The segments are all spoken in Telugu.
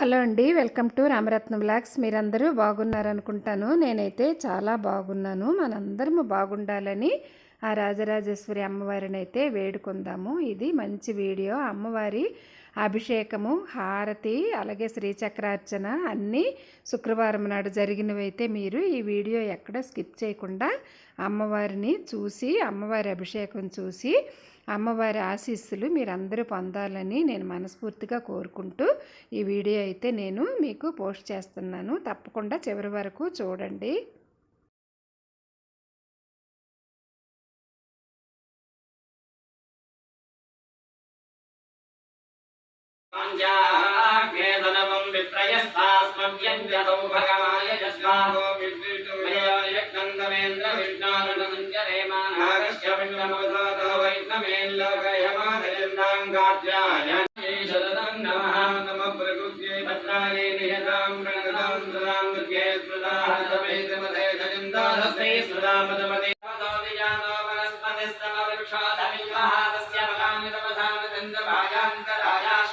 హలో అండి వెల్కమ్ టు రామరత్నం బ్లాగ్స్ మీరందరూ బాగున్నారనుకుంటాను. నేనైతే చాలా బాగున్నాను. మనందరము బాగుండాలని ఆ రాజరాజేశ్వరి అమ్మవారిని అయితే వేడుకుందాము. ఇది మంచి వీడియో. అమ్మవారి అభిషేకము హారతి అలాగే శ్రీచక్రార్చన అన్నీ శుక్రవారం నాడు జరిగినవైతే మీరు ఈ వీడియో ఎక్కడ స్కిప్ చేయకుండా అమ్మవారిని చూసి అమ్మవారి అభిషేకం చూసి అమ్మవారి ఆశీస్సులు మీరందరూ పొందాలని నేను మనస్ఫూర్తిగా కోరుకుంటూ ఈ వీడియో అయితే నేను మీకు పోస్ట్ చేస్తున్నాను. తప్పకుండా చివరి వరకు చూడండి. ేదనవం విప్రయస్థాస్మవ్యంజసౌ భగవాయ జస్వాహో విద్యుమేంద్ర విజ్ఞానమంజరేమానాగశ్య విన్నమోదో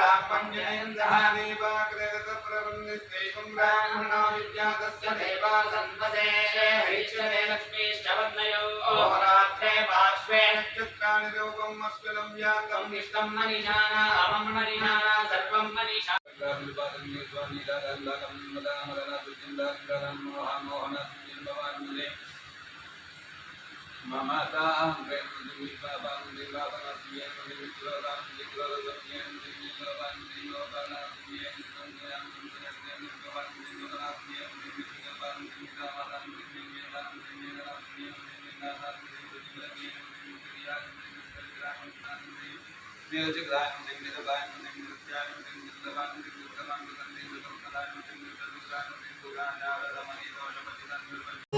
ब्राह्मण्येन्द्रः देवाग्रेदप्रवृन्दिस्त्वैकं ब्राह्मणो विद्यातस्य देवा सन्वसे हरीश्वरे लक्ष्मीश्च वन्दयो होरात्रे पार्श्वे नक्षत्राणि रूपम् अश्वलं व्यातं निष्ठं मनिषाणा अमं मनिषाणा सर्वं Manisha नीलाकं मदामदना सुचिन्दाकरं मोहमोहनसुचिन्भवान् Mamatang Rendubabang Dibabang Siang Dibabang Dibabang Siang Dibabang Dibabang Siang Dibabang Dibabang Dibabang Siang Dibabang Dibabang Dibabang Dibabang Siang Dibabang Dibabang Dibabang